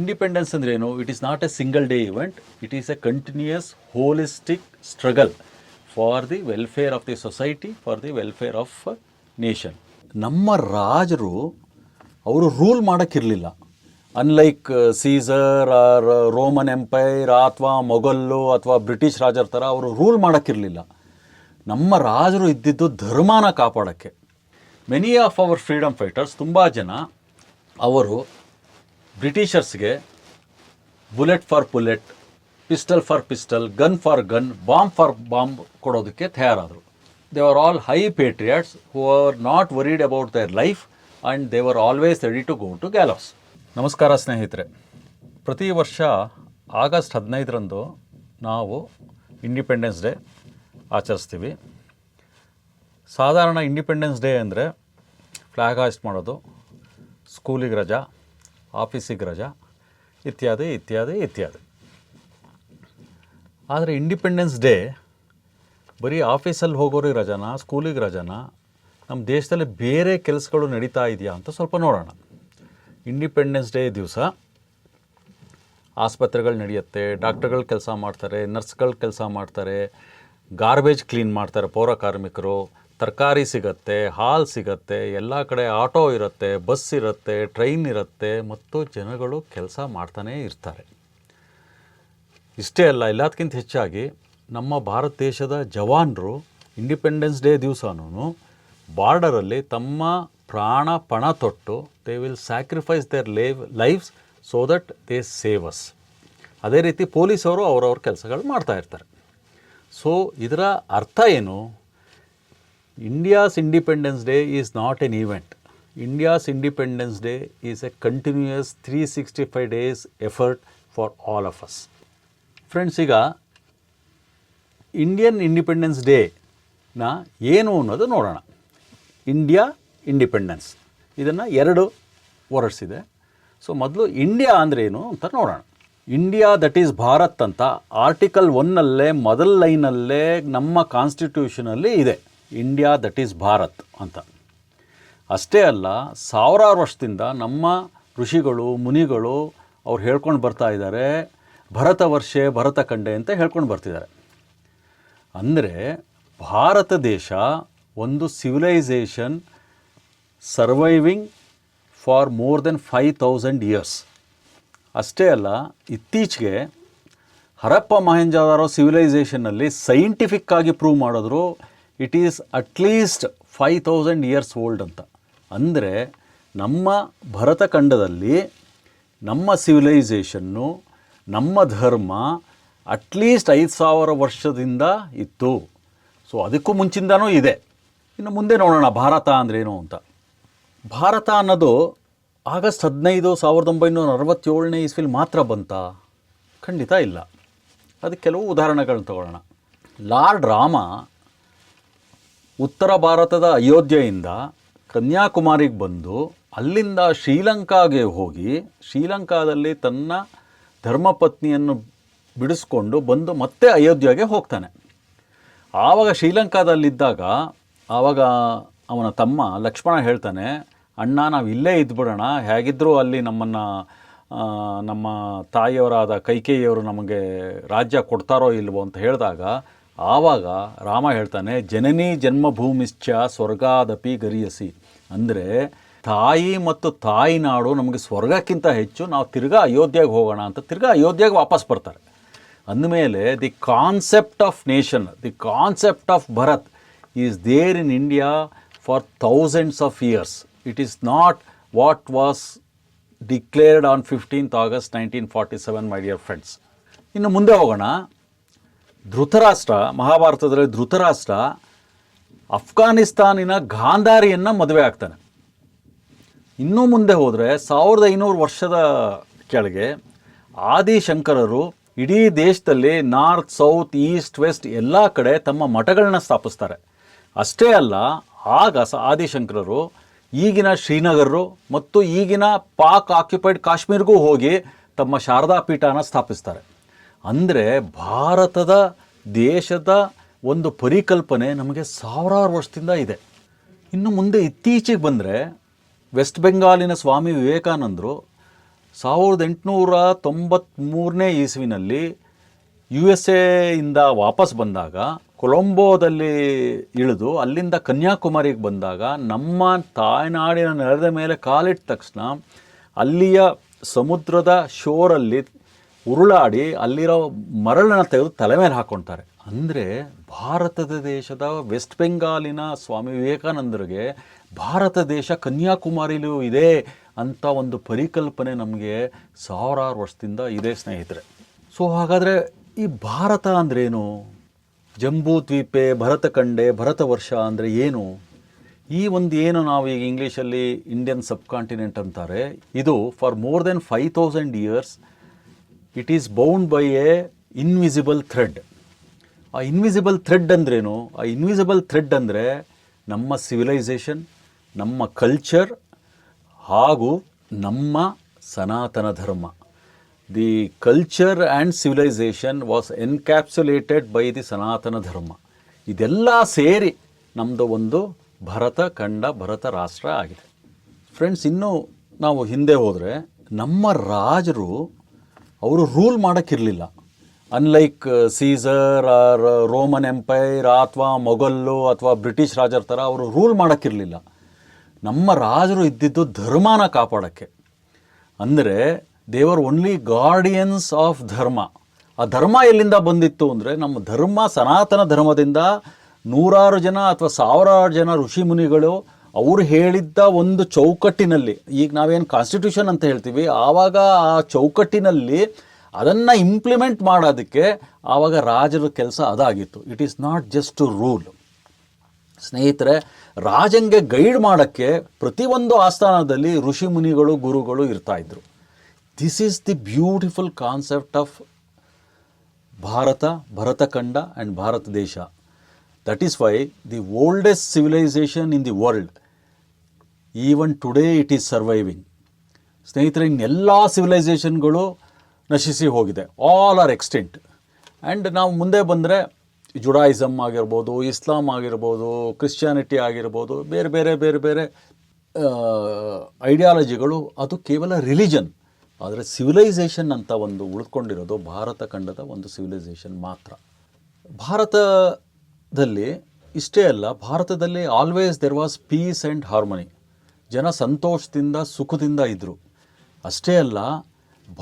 Independence ಅಂದ್ರೆ ಏನು it is not a single day event it is a continuous holistic struggle for the welfare of the society for the welfare of nation ನಮ್ಮ ರಾಜರು ಅವರು rule ಮಾಡೋಕ್ಕಿರಲಿಲ್ಲ. Unlike Caesar or Roman empire ಅಥವಾ ಮೊಘಲ್ಲು ಅಥವಾ British ರಾಜರ ಥರ ಅವರು rule ಮಾಡೋಕ್ಕಿರಲಿಲ್ಲ. ನಮ್ಮ ರಾಜರು ಇದ್ದಿದ್ದು ಧರ್ಮನ ಕಾಪಾಡೋಕ್ಕೆ. Many of our freedom fighters ತುಂಬ ಜನ ಅವರು ಬ್ರಿಟಿಷರ್ಸ್ಗೆ bullet for bullet, pistol for pistol, gun for gun, bomb for bomb ಕೊಡೋದಕ್ಕೆ ತಯಾರಾದರು. They are all high patriots who are not worried about their life and they are always ready to go to gallows ನಮಸ್ಕಾರ ಸ್ನೇಹಿತರೆ. ಪ್ರತಿ ವರ್ಷ August ಹದಿನೈದರಂದು ನಾವು independence day ಆಚರಿಸ್ತೀವಿ. ಸಾಧಾರಣ independence day ಅಂದರೆ ಫ್ಲ್ಯಾಗ್ ಹಾಯ್ಸ್ಟ್ ಮಾಡೋದು ಸ್ಕೂಲಿಗೆ ರಜಾ ಆಫೀಸಿಗೆ ರಜಾ, ಇತ್ಯಾದಿ ಇತ್ಯಾದಿ ಇತ್ಯಾದಿ. ಆದರೆ ಇಂಡಿಪೆಂಡೆನ್ಸ್ ಡೇ ಬರೀ ಆಫೀಸಲ್ಲಿ ಹೋಗೋರಿಗೆ ರಜಾನ, ಸ್ಕೂಲಿಗೆ ರಜಾನ, ನಮ್ಮ ದೇಶದಲ್ಲಿ ಬೇರೆ ಕೆಲಸಗಳು ನಡೀತಾ ಇದೆಯಾ ಅಂತ ಸ್ವಲ್ಪ ನೋಡೋಣ. ಇಂಡಿಪೆಂಡೆನ್ಸ್ ಡೇ ದಿವಸ ಆಸ್ಪತ್ರೆಗಳು ನಡೆಯುತ್ತೆ, ಡಾಕ್ಟರ್ಗಳು ಕೆಲಸ ಮಾಡ್ತಾರೆ, ನರ್ಸ್ಗಳು ಕೆಲಸ ಮಾಡ್ತಾರೆ ಗಾರ್ಬೇಜ್ ಕ್ಲೀನ್ ಮಾಡ್ತಾರೆ ಪೌರ ಕಾರ್ಮಿಕರು. ತರಕಾರಿ ಸಿಗತ್ತೆ, ಹಾಲು ಸಿಗತ್ತೆ, ಎಲ್ಲ ಕಡೆ ಆಟೋ ಇರುತ್ತೆ, ಬಸ್ ಇರುತ್ತೆ, ಟ್ರೈನ್ ಇರುತ್ತೆ, ಮತ್ತು ಜನಗಳು ಕೆಲಸ ಮಾಡ್ತಾನೇ ಇರ್ತಾರೆ. ಇಷ್ಟೇ ಅಲ್ಲ ಎಲ್ಲದಕ್ಕಿಂತ ಹೆಚ್ಚಾಗಿ ನಮ್ಮ ಭಾರತ ದೇಶದ ಜವಾನರು ಇಂಡಿಪೆಂಡೆನ್ಸ್ ಡೇ ದಿವಸನೂ ಬಾರ್ಡರಲ್ಲಿ ತಮ್ಮ ಪ್ರಾಣ ಪಣ ತೊಟ್ಟು they will sacrifice their leave lifes so that they saves ಅದೇ ರೀತಿ ಪೊಲೀಸವರು ಅವರವ್ರ ಕೆಲಸಗಳು ಮಾಡ್ತಾ ಇರ್ತಾರೆ. ಸೊ ಇದರ ಅರ್ಥ ಏನು? India's independence day is not an event India's independence day is a continuous three sixty five days effort for all of us friends ಈಗ ಇಂಡಿಯನ್ ಇಂಡಿಪೆಂಡೆನ್ಸ್ ಡೇನ ಏನು ಅನ್ನೋದು ನೋಡೋಣ. ಇಂಡಿಯಾ ಇಂಡಿಪೆಂಡೆನ್ಸ್ ಇದನ್ನು ಎರಡು ವರ್ಡ್ಸ್ ಇದೆ. ಸೊ ಮೊದಲು ಇಂಡಿಯಾ ಅಂದರೆ ಏನು ಅಂತ ನೋಡೋಣ. ಇಂಡಿಯಾ ದಟ್ ಈಸ್ ಭಾರತ್ ಅಂತ ಆರ್ಟಿಕಲ್ ಒನ್ನಲ್ಲೇ ಮೊದಲ ಲೈನಲ್ಲೇ ನಮ್ಮ ಕಾನ್ಸ್ಟಿಟ್ಯೂಷನಲ್ಲಿ ಇದೆ. ಇಂಡಿಯಾ ದಟ್ ಈಸ್ ಭಾರತ್ ಅಂತ. ಅಷ್ಟೇ ಅಲ್ಲ, ಸಾವಿರಾರು ವರ್ಷದಿಂದ ನಮ್ಮ ಋಷಿಗಳು, ಮುನಿಗಳು ಅವ್ರು ಹೇಳ್ಕೊಂಡು ಬರ್ತಾ ಇದ್ದಾರೆ ಭರತ ವರ್ಷೆ ಭರತ ಕಂಡೆ ಅಂತ ಹೇಳ್ಕೊಂಡು ಬರ್ತಿದ್ದಾರೆ ಅಂದರೆ ಭಾರತ ದೇಶ ಒಂದು civilization surviving for more than five thousand years ಅಷ್ಟೇ ಅಲ್ಲ, ಇತ್ತೀಚೆಗೆ ಹರಪ್ಪ ಮಹೇಂಜಾದಾರೋ ಸಿವಿಲೈಸೇಷನ್ನಲ್ಲಿ ಸೈಂಟಿಫಿಕ್ಕಾಗಿ ಪ್ರೂವ್ ಮಾಡಿದ್ರು it is at least five thousand years old ಅಂತ. ಅಂದರೆ ನಮ್ಮ ಭರತಖಂಡದಲ್ಲಿ ನಮ್ಮ ಸಿವಿಲೈಸೇಷನ್ನು ನಮ್ಮ ಧರ್ಮ ಅಟ್ಲೀಸ್ಟ್ ಐದು ಸಾವಿರ ವರ್ಷದಿಂದ ಇತ್ತು. ಸೊ ಅದಕ್ಕೂ ಮುಂಚಿಂದನೂ ಇದೆ. ಇನ್ನು ಮುಂದೆ ನೋಡೋಣ, ಭಾರತ ಅಂದ್ರೇನು ಅಂತ. ಭಾರತ ಅನ್ನೋದು ಆಗಸ್ಟ್ ಹದಿನೈದು, ಸಾವಿರದ ಒಂಬೈನೂರ ಅರವತ್ತೇಳನೇ ಇಸ್ವಿಲಿ ಮಾತ್ರ ಬಂತ? ಖಂಡಿತ ಇಲ್ಲ. ಅದಕ್ಕೆ ಕೆಲವು ಉದಾಹರಣೆಗಳನ್ನ ತಗೊಳ್ಳೋಣ. ಲಾರ್ಡ್ ರಾಮ ಉತ್ತರ ಭಾರತದ ಅಯೋಧ್ಯೆಯಿಂದ ಕನ್ಯಾಕುಮಾರಿಗೆ ಬಂದು ಅಲ್ಲಿಂದ ಶ್ರೀಲಂಕಾಗೆ ಹೋಗಿ ಶ್ರೀಲಂಕಾದಲ್ಲಿ ತನ್ನ ಧರ್ಮಪತ್ನಿಯನ್ನು ಬಿಡಿಸ್ಕೊಂಡು ಬಂದು ಮತ್ತೆ ಅಯೋಧ್ಯೆಗೆ ಹೋಗ್ತಾನೆ. ಆವಾಗ ಶ್ರೀಲಂಕಾದಲ್ಲಿದ್ದಾಗ ಆವಾಗ ಅವನ ತಮ್ಮ ಲಕ್ಷ್ಮಣ ಹೇಳ್ತಾನೆ, ಅಣ್ಣ, ನಾವು ಇಲ್ಲೇ ಇದ್ಬಿಡೋಣ. ಹೇಗಿದ್ದರೂ ಅಲ್ಲಿ ನಮ್ಮನ್ನು ನಮ್ಮ ತಾಯಿಯವರಾದ ಕೈಕೇಯಿಯವರು ನಮಗೆ ರಾಜ್ಯ ಕೊಡ್ತಾರೋ ಇಲ್ವೋ? ಅಂತ ಹೇಳಿದಾಗ ಆವಾಗ ರಾಮ ಹೇಳ್ತಾನೆ, ಜನನಿ ಜನ್ಮಭೂಮಿಶ್ಚ ಸ್ವರ್ಗಾದಪಿ ಗರಿಯಸಿ. ಅಂದರೆ, ತಾಯಿ ಮತ್ತು ತಾಯಿ ನಾಡು ನಮಗೆ ಸ್ವರ್ಗಕ್ಕಿಂತ ಹೆಚ್ಚು ನಾವು ತಿರ್ಗಾ ಅಯೋಧ್ಯೆಗೆ ಹೋಗೋಣ ಅಂತ ತಿರ್ಗಾ ಅಯೋಧ್ಯೆಗೆ ವಾಪಸ್ ಬರ್ತಾರೆ. ಅಂದಮೇಲೆ, the concept of nation, the concept of Bharat is there in India for thousands of years. It is not what was declared on fifteenth August nineteen forty seven, my dear friends. ಇನ್ನು ಮುಂದೆ ಹೋಗೋಣ. ಧೃತರಾಷ್ಟ್ರ, ಮಹಾಭಾರತದಲ್ಲಿ ಧೃತರಾಷ್ಟ್ರ ಅಫ್ಘಾನಿಸ್ತಾನಿನ ಗಾಂಧಾರಿಯನ್ನು ಮದುವೆ ಆಗ್ತಾನೆ. ಇನ್ನೂ ಮುಂದೆ ಹೋದರೆ ಸಾವಿರದ ಐನೂರು ವರ್ಷದ ಕೆಳಗೆ ಆದಿಶಂಕರರು ಇಡೀ ದೇಶದಲ್ಲಿ ನಾರ್ತ್, ಸೌತ್, ಈಸ್ಟ್, ವೆಸ್ಟ್ ಎಲ್ಲ ಕಡೆ ತಮ್ಮ ಮಠಗಳನ್ನ ಸ್ಥಾಪಿಸ್ತಾರೆ. ಅಷ್ಟೇ ಅಲ್ಲ, ಆಗ ಸ ಆದಿಶಂಕರರು ಈಗಿನ ಶ್ರೀನಗರರು ಮತ್ತು ಈಗಿನ ಪಾಕ್ ಆಕ್ಯುಪೈಡ್ ಕಾಶ್ಮೀರ್ಗೂ ಹೋಗಿ ತಮ್ಮ ಶಾರದಾ ಪೀಠನ ಸ್ಥಾಪಿಸ್ತಾರೆ. ಅಂದರೆ ಭಾರತದ ದೇಶದ ಒಂದು ಪರಿಕಲ್ಪನೆ ನಮಗೆ ಸಾವಿರಾರು ವರ್ಷದಿಂದ ಇದೆ. ಇನ್ನು ಮುಂದೆ ಇತ್ತೀಚೆಗೆ ಬಂದರೆ ವೆಸ್ಟ್ ಬೆಂಗಾಲಿನ ಸ್ವಾಮಿ ವಿವೇಕಾನಂದರು ಸಾವಿರದ ಎಂಟುನೂರ ತೊಂಬತ್ತ್ಮೂರನೇ ಇಸ್ವಿನಲ್ಲಿ ಯು ಎಸ್ ಎಯಿಂದ ವಾಪಸ್ ಬಂದಾಗ, ಕೊಲಂಬೋದಲ್ಲಿ ಇಳಿದು ಅಲ್ಲಿಂದ ಕನ್ಯಾಕುಮಾರಿಗೆ ಬಂದಾಗ ನಮ್ಮ ತಾಯ್ನಾಡಿನ ನೆಲದ ಮೇಲೆ ಕಾಲಿಟ್ಟ ತಕ್ಷಣ ಅಲ್ಲಿಯ ಸಮುದ್ರದ ಶೋರಲ್ಲಿ ಉರುಳಾಡಿ ಅಲ್ಲಿರೋ ಮರಳನ್ನು ತೆಗೆದು ತಲೆ ಮೇಲೆ ಹಾಕ್ಕೊಳ್ತಾರೆ ಅಂದರೆ ಭಾರತದ ದೇಶದ ವೆಸ್ಟ್ ಬೆಂಗಾಲಿನ ಸ್ವಾಮಿ ವಿವೇಕಾನಂದರಿಗೆ ಭಾರತ ದೇಶ ಕನ್ಯಾಕುಮಾರಿಲೂ ಇದೆ ಅಂತ ಒಂದು ಪರಿಕಲ್ಪನೆ ನಮಗೆ ಸಾವಿರಾರು ವರ್ಷದಿಂದ ಇದೆ, ಸ್ನೇಹಿತರೆ. ಸೊ ಹಾಗಾದರೆ ಈ ಭಾರತ ಅಂದ್ರೇನು? ಜಂಬೂ ದ್ವೀಪೆ ಭರತ ವರ್ಷ ಅಂದರೆ ಏನು? ಈ ಒಂದು ಏನು ನಾವು ಈಗ ಇಂಗ್ಲೀಷಲ್ಲಿ ಇಂಡಿಯನ್ ಸಬ್ ಕಾಂಟಿನೆಂಟ್ ಅಂತಾರೆ, ಇದು for more than five thousand years it is bound by a invisible thread ಆ ಇನ್ವಿಸಿಬಲ್ ಥ್ರೆಡ್ ಅಂದ್ರೇನು? ಆ ಇನ್ವಿಸಿಬಲ್ ಥ್ರೆಡ್ ಅಂದರೆ ನಮ್ಮ ಸಿವಿಲೈಸೇಷನ್ ನಮ್ಮ ಕಲ್ಚರ್ ಹಾಗೂ ನಮ್ಮ Sanatana Dharma. The culture and civilization was encapsulated by the Sanatana Dharma. ಇದೆಲ್ಲ ಸೇರಿ ನಮ್ಮದು ಒಂದು ಭರತ ಖಂಡ, ಭರತ ರಾಷ್ಟ್ರ ಆಗಿದೆ. ಫ್ರೆಂಡ್ಸ್ ಇನ್ನೂ ನಾವು ಹಿಂದೆ ಹೋದರೆ ನಮ್ಮ ರಾಜರು ಅವರು rule ಮಾಡೋಕ್ಕಿರಲಿಲ್ಲ. Unlike Caesar or Roman empire ಅಥವಾ ಮೊಘಲ್ಲು ಅಥವಾ ಬ್ರಿಟಿಷ್ ರಾಜರ ಥರ ಅವರು ರೂಲ್ ಮಾಡೋಕ್ಕಿರಲಿಲ್ಲ. ನಮ್ಮ ರಾಜರು ಇದ್ದಿದ್ದು ಧರ್ಮನ ಕಾಪಾಡೋಕ್ಕೆ. ಅಂದರೆ ದೇವರ್ ಓನ್ಲಿ ಗಾರ್ಡಿಯನ್ಸ್ ಆಫ್ ಧರ್ಮ. ಆ ಧರ್ಮ ಎಲ್ಲಿಂದ ಬಂದಿತ್ತು ಅಂದರೆ, ನಮ್ಮ ಧರ್ಮ ಸನಾತನ ಧರ್ಮದಿಂದ ನೂರಾರು ಜನ ಅಥವಾ ಸಾವಿರಾರು ಜನ ಋಷಿ ಮುನಿಗಳು ಅವರು ಹೇಳಿದ್ದ ಒಂದು ಚೌಕಟ್ಟಿನಲ್ಲಿ, ಈಗ ನಾವೇನು ಕಾನ್ಸ್ಟಿಟ್ಯೂಷನ್ ಅಂತ ಹೇಳ್ತೀವಿ, ಆವಾಗ ಆ ಚೌಕಟ್ಟಿನಲ್ಲಿ ಅದನ್ನು ಇಂಪ್ಲಿಮೆಂಟ್ ಮಾಡೋದಕ್ಕೆ ಆವಾಗ ರಾಜರ ಕೆಲಸ ಅದಾಗಿತ್ತು. It is not just rule ಸ್ನೇಹಿತರೆ, ರಾಜಂಗೆ ಗೈಡ್ ಮಾಡೋಕ್ಕೆ ಪ್ರತಿಯೊಂದು ಆಸ್ಥಾನದಲ್ಲಿ ಋಷಿ ಮುನಿಗಳು, ಗುರುಗಳು ಇರ್ತಾ ಇದ್ರು. This is the beautiful concept of Bharata, Bharatakhanda and Bharata desha. That is why the oldest civilization in the world even today it is surviving ಸ್ನೇಹಿತರೆ, ಇನ್ನೆಲ್ಲ ಸಿವಿಲೈಸೇಷನ್ಗಳು ನಶಿಸಿ ಹೋಗಿದೆ. ಆಲ್ ಆರ್ ಎಕ್ಸ್ಟೆಂಟ್ ಆ್ಯಂಡ್ ನಾವು ಮುಂದೆ ಬಂದರೆ ಜುಡಾಯಿಸಮ್ ಆಗಿರ್ಬೋದು ಇಸ್ಲಾಂ ಆಗಿರ್ಬೋದು ಕ್ರಿಶ್ಚಿಯಾನಿಟಿ ಆಗಿರ್ಬೋದು, ಬೇರೆ ಬೇರೆ ಬೇರೆ ಬೇರೆ ಐಡಿಯಾಲಜಿಗಳು ಅದು ಕೇವಲ ರಿಲಿಜನ್ ಆದರೆ ಸಿವಿಲೈಸೇಷನ್ ಅಂತ ಒಂದು ಉಳ್ಕೊಂಡಿರೋದು ಭಾರತ ಖಂಡದ ಒಂದು ಸಿವಿಲೈಸೇಷನ್ ಮಾತ್ರ. ಭಾರತದಲ್ಲಿ ಇಷ್ಟೇ ಅಲ್ಲ, ಭಾರತದಲ್ಲಿ always there was peace and harmony ಜನ ಸಂತೋಷದಿಂದ, ಸುಖದಿಂದ ಇದ್ದರು ಅಷ್ಟೇ ಅಲ್ಲ,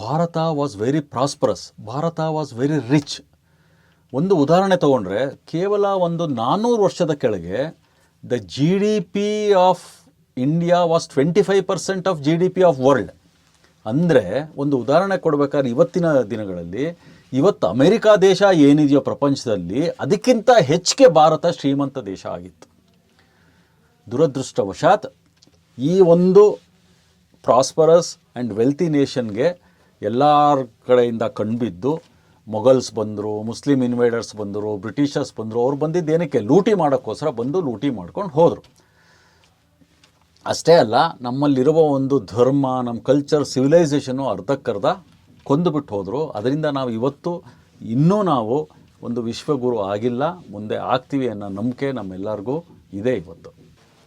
Bharata was very prosperous Bharata was very rich ಒಂದು ಉದಾಹರಣೆ ತಗೊಂಡ್ರೆ, ಕೇವಲ ಒಂದು ನಾನ್ನೂರು ವರ್ಷದ ಕೆಳಗೆ the G D P of India was twenty five percent of G D P of world ಅಂದರೆ, ಒಂದು ಉದಾಹರಣೆ ಕೊಡಬೇಕಾದ್ರೆ ಇವತ್ತಿನ ದಿನಗಳಲ್ಲಿ, ಇವತ್ತು ಅಮೇರಿಕಾ ದೇಶ ಏನಿದೆಯೋ ಪ್ರಪಂಚದಲ್ಲಿ, ಅದಕ್ಕಿಂತ ಹೆಚ್ಚಿಗೆ ಭಾರತ ಶ್ರೀಮಂತ ದೇಶ ಆಗಿತ್ತು. ದುರದೃಷ್ಟವಶಾತ್ ಈ ಒಂದು ಪ್ರಾಸ್ಪರಸ್ ಆ್ಯಂಡ್ ವೆಲ್ತಿ ನೇಷನ್ಗೆ ಎಲ್ಲರ ಕಡೆಯಿಂದ ಕಣ್ಬಿದ್ದು, ಮೊಘಲ್ಸ್ ಬಂದರು, ಮುಸ್ಲಿಂ ಇನ್ವೈಡರ್ಸ್ ಬಂದರು, ಬ್ರಿಟಿಷರ್ಸ್ ಬಂದರು, ಅವ್ರು ಬಂದಿದ್ದು ಏನಕ್ಕೆ? ಲೂಟಿ ಮಾಡೋಕ್ಕೋಸ್ಕರ ಬಂದು ಲೂಟಿ ಮಾಡ್ಕೊಂಡು ಹೋದರು. ಅಷ್ಟೇ ಅಲ್ಲ, ನಮ್ಮಲ್ಲಿರುವ ಒಂದು ಧರ್ಮ ನಮ್ಮ ಕಲ್ಚರ್ ಸಿವಿಲೈಸೇಷನು ಅರ್ಧಕ್ಕರ್ಧ ಕೊಂದುಬಿಟ್ಟು ಹೋದರು. ಅದರಿಂದ ನಾವು ಇವತ್ತು ಇನ್ನೂ ನಾವು ಒಂದು ವಿಶ್ವಗುರು ಆಗಿಲ್ಲ, ಮುಂದೆ ಆಗ್ತೀವಿ ಅನ್ನೋ ನಂಬಿಕೆ ನಮ್ಮೆಲ್ಲರಿಗೂ ಇದೆ ಇವತ್ತು.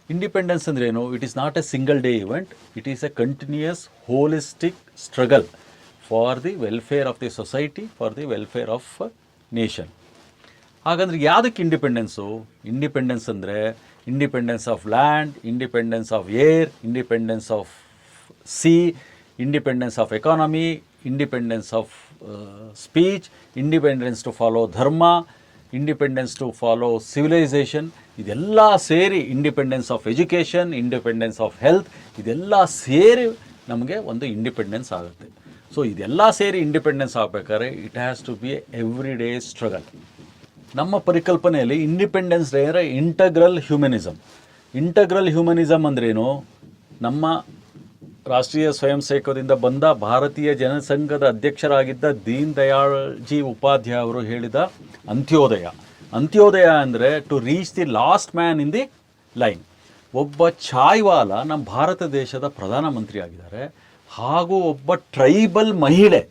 ಇಂಡಿಪೆಂಡೆನ್ಸ್ ಅಂದ್ರೆ ಏನು it is not a single day event it is a continuous holistic struggle for the welfare of the society for the welfare of nation ಹಾಗಂದ್ರೆ ಯಾವುದಕ್ಕೆ ಇಂಡಿಪೆಂಡೆನ್ಸು ಇಂಡಿಪೆಂಡೆನ್ಸ್ ಅಂದರೆ independence of land independence of air independence of sea independence of economy independence of speech independence to follow dharma independence to follow civilization ಇದೆಲ್ಲ ಸೇರಿ independence of education independence of health ಇದೆಲ್ಲ ಸೇರಿ ನಮಗೆ ಒಂದು independence ಆಗುತ್ತೆ. So ಇದೆಲ್ಲ ಸೇರಿ independence ಆಗಬೇಕಾದ್ರೆ it has to be everyday struggle ನಮ್ಮ ಪರಿಕಲ್ಪನೆಯಲ್ಲಿ ಇಂಡಿಪೆಂಡೆನ್ಸ್ ಡೇ ಅಂದರೆ ಇಂಟಗ್ರಲ್ ಹ್ಯೂಮನಿಸಮ್ ಇಂಟಗ್ರಲ್ ಹ್ಯೂಮನಿಸಮ್ ಅಂದ್ರೇನು? ನಮ್ಮ ರಾಷ್ಟ್ರೀಯ ಸ್ವಯಂ ಸೇವಕದಿಂದ ಬಂದ ಭಾರತೀಯ ಜನಸಂಘದ ಅಧ್ಯಕ್ಷರಾಗಿದ್ದ ದೀನ್ ದಯಾಳ್ ಜಿ ಉಪಾಧ್ಯಾಯ ಅವರು ಹೇಳಿದ ಅಂತ್ಯೋದಯ. ಅಂತ್ಯೋದಯ ಅಂದರೆ to reach the last man in the line ಒಬ್ಬ ಛಾಯ್ವಾಲ ನಮ್ಮ ಭಾರತ ದೇಶದ ಪ್ರಧಾನಮಂತ್ರಿ ಆಗಿದ್ದಾರೆ. ಹಾಗೂ ಒಬ್ಬ ಟ್ರೈಬಲ್ ಮಹಿಳೆ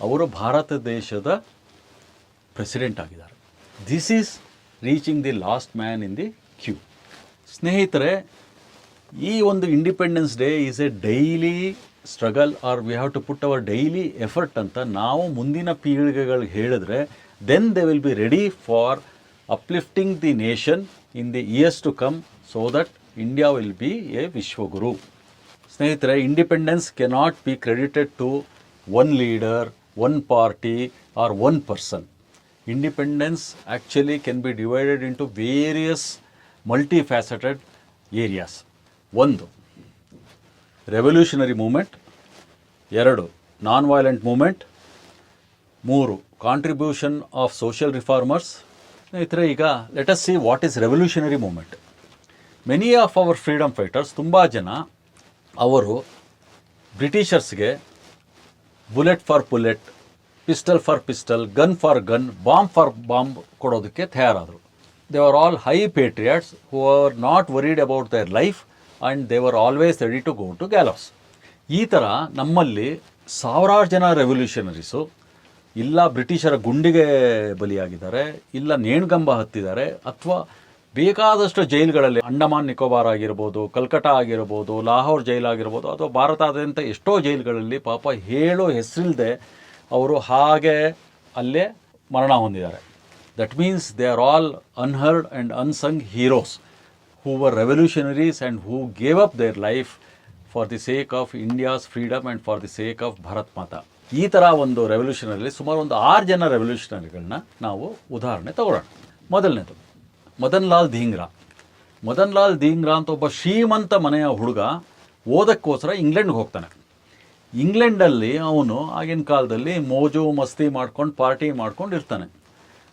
ಅವರು ಭಾರತ ದೇಶದ ಪ್ರೆಸಿಡೆಂಟ್ ಆಗಿದ್ದಾರೆ. This is reaching the last man in the queue ಸ್ನೇಹಿತರೆ, ಈ ಒಂದು independence day is a daily struggle or we have to put our daily effort ಅಂತ ನಾವು ಮುಂದಿನ ಪೀಳಿಗೆಗಳಿಗೆ ಹೇಳಿದ್ರೆ then they will be ready for uplifting the nation in the years to come so that India will be a vishwaguru ಸ್ನೇಹಿತರೆ independence cannot be credited to one leader one party or one person independence actually can be divided into various multi faceted areas ಒಂದು revolutionary movement ಎರಡು non violent movement ಮೂರು contribution of social reformers ಸ್ನೇಹಿತರೆ, ಈಗ let us see what is revolutionary movement many of our freedom fighters ತುಂಬ ಜನ, ಅವರು ಬ್ರಿಟಿಷರ್ಸ್ಗೆ bullet for bullet pistol for pistol gun for gun bomb for bomb ಕೊಡೋದಕ್ಕೆ ತಯಾರಾದರು. They are all high patriots who are not worried about their life and they are always ready to go to gallows ಈ ಥರ ನಮ್ಮಲ್ಲಿ ಸಾವಿರಾರು ಜನ ರೆವಲ್ಯೂಷನರೀಸು ಇಲ್ಲ ಬ್ರಿಟಿಷರ ಗುಂಡಿಗೆ ಬಲಿಯಾಗಿದ್ದಾರೆ, ಇಲ್ಲ ನೇಣ್ಗಂಬ ಹತ್ತಿದ್ದಾರೆ, ಅಥವಾ ಬೇಕಾದಷ್ಟು ಜೈಲುಗಳಲ್ಲಿ ಅಂಡಮಾನ್ ನಿಕೋಬಾರ್ ಆಗಿರ್ಬೋದು, ಕಲ್ಕಟಾ ಆಗಿರ್ಬೋದು, ಲಾಹೋರ್ ಜೈಲ್ ಆಗಿರ್ಬೋದು, ಅಥವಾ ಭಾರತಾದ್ಯಂತ ಎಷ್ಟೋ ಜೈಲುಗಳಲ್ಲಿ ಪಾಪ ಹೇಳೋ ಹೆಸರಿಲ್ಲದೆ ಅವರು ಹಾಗೆ ಅಲ್ಲೇ ಮರಣ ಹೊಂದಿದ್ದಾರೆ. That means they are all unheard and unsung heroes who were revolutionaries and who gave up their life for the sake of India's freedom and for the sake of Bharat Mata ಈ ಥರ ಒಂದು revolutionary ಸುಮಾರು ಒಂದು ಆರು ಜನ ರೆವಲ್ಯೂಷನರಿಗಳನ್ನ ನಾವು ಉದಾಹರಣೆ ತಗೊಳ್ಳೋಣ. ಮೊದಲನೇದು ಮದನ್ ಲಾಲ್ ಧೀಂಗ್ರಾ. ಮದನ್ ಲಾಲ್ ಧೀಂಗ್ರಾ ಅಂತ ಒಬ್ಬ ಶ್ರೀಮಂತ ಮನೆಯ ಹುಡುಗ ಓದಕ್ಕೋಸ್ಕರ ಇಂಗ್ಲೆಂಡ್ಗೆ ಹೋಗ್ತಾನೆ. ಇಂಗ್ಲೆಂಡಲ್ಲಿ ಅವನು ಆಗಿನ ಕಾಲದಲ್ಲಿ ಮೋಜು, ಮಸ್ತಿ ಮಾಡ್ಕೊಂಡು, ಪಾರ್ಟಿ ಮಾಡ್ಕೊಂಡು ಇರ್ತಾನೆ.